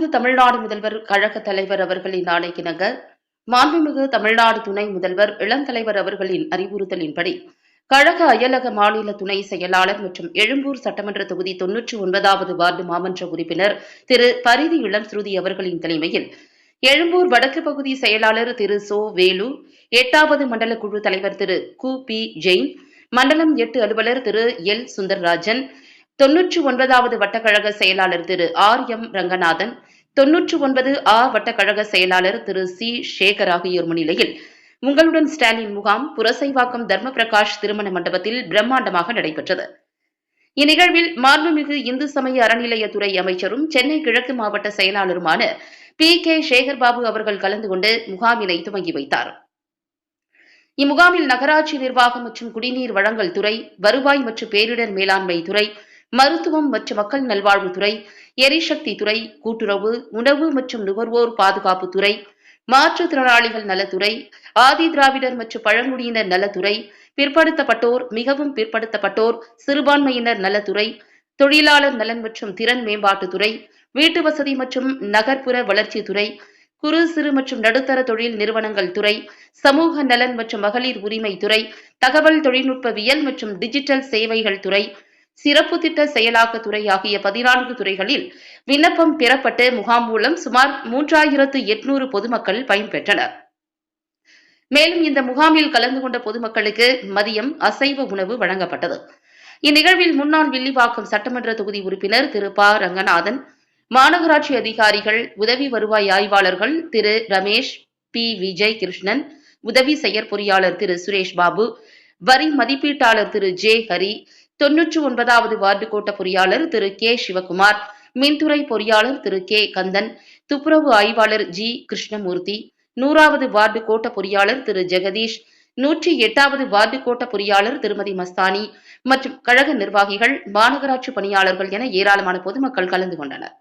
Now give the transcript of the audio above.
மாண்புமிகு தமிழ்நாடு முதல்வர் கழக தலைவர் அவர்களின் ஆணைக்கிணங்க மாண்புமிகு தமிழ்நாடு துணை முதல்வர் இளந்தலைவர் அவர்களின் அறிவுறுத்தலின்படி கழக அயலக மாநில துணை செயலாளர் மற்றும் எழும்பூர் சட்டமன்ற தொகுதி தொன்னூற்றி ஒன்பதாவது வார்டு மாமன்ற உறுப்பினர் திரு பரிதி இளம் ஸ்ருதி அவர்களின் தலைமையில் எழும்பூர் வடக்கு பகுதி செயலாளர் திரு சோ வேலு எட்டாவது மண்டல குழு தலைவர் திரு கு பி ஜெயின் மண்டலம் எட்டு அலுவலர் திரு எல் சுந்தர்ராஜன் தொன்னூற்று ஒன்பதாவது வட்டக்கழக செயலாளர் திரு ஆர் எம் ரங்கநாதன் தொன்னூற்று ஒன்பது ஆ வட்டக்கழக செயலாளர் திரு சி சேகர் ஆகியோர் முன்னிலையில் உங்களுடன் ஸ்டாலின் முகாம் புரசைவாக்கம் தர்ம பிரகாஷ் திருமண மண்டபத்தில் பிரம்மாண்டமாக நடைபெற்றது. இந்நிகழ்வில் மாண்புமிகு இந்து சமய அறநிலையத்துறை அமைச்சரும் சென்னை கிழக்கு மாவட்ட செயலாளருமான பி கே சேகர்பாபு அவர்கள் கலந்து கொண்டு முகாமினை துவங்கி வைத்தார். இம்முகாமில் நகராட்சி நிர்வாகம் மற்றும் குடிநீர் வழங்கல் துறை வருவாய் மற்றும் பேரிடர் மேலாண்மை துறை மருத்துவம் மற்றும் மக்கள் நல்வாழ்வுத்துறை எரிசக்தி துறை கூட்டுறவு உணவு மற்றும் நுகர்வோர் பாதுகாப்பு துறை மாற்றுத்திறனாளிகள் நலத்துறை ஆதி திராவிடர் மற்றும் பழங்குடியினர் நலத்துறை பிற்படுத்தப்பட்டோர் மிகவும் பிற்படுத்தப்பட்டோர் சிறுபான்மையினர் நலத்துறை தொழிலாளர் நலன் மற்றும் திறன் மேம்பாட்டுத்துறை வீட்டு வசதி மற்றும் நகர்ப்புற வளர்ச்சித்துறை குறு சிறு மற்றும் நடுத்தர தொழில் நிறுவனங்கள் துறை சமூக நலன் மற்றும் மகளிர் உரிமை துறை தகவல் தொழில்நுட்பவியல் மற்றும் டிஜிட்டல் சேவைகள் துறை சிறப்பு திட்ட செயலாக்கத் துறை ஆகிய பதினான்கு துறைகளில் விண்ணப்பம் பெறப்பட்டு முகாம் மூலம் சுமார் மூன்றாயிரத்து எட்நூறு பொதுமக்கள் பயன்பெற்றனர். மேலும் இந்த முகாமில் கலந்து கொண்ட பொதுமக்களுக்கு மதியம் அசைவ உணவு வழங்கப்பட்டது. இந்நிகழ்வில் முன்னாள் வில்லிவாக்கம் சட்டமன்ற தொகுதி உறுப்பினர் திரு ப. ரங்கநாதன் மாநகராட்சி அதிகாரிகள் உதவி வருவாய் ஆய்வாளர்கள் திரு ரமேஷ் பி. விஜய் கிருஷ்ணன் உதவி செயற்பொறியாளர் திரு சுரேஷ் பாபு வரி மதிப்பீட்டாளர் திரு ஜே ஹரி தொன்னூற்று ஒன்பதாவது வார்டு கோட்ட பொறியாளர் திரு கே சிவகுமார் மின்துறை பொறியாளர் திரு கே கந்தன் துப்புரவு ஆய்வாளர் ஜி கிருஷ்ணமூர்த்தி நூறாவது வார்டு கோட்ட பொறியாளர் திரு ஜெகதீஷ் நூற்றி எட்டாவது வார்டு கோட்ட பொறியாளர் திருமதி மஸ்தானி மற்றும் கழக நிர்வாகிகள் மாநகராட்சி பணியாளர்கள் என ஏராளமான பொதுமக்கள் கலந்து கொண்டனர்.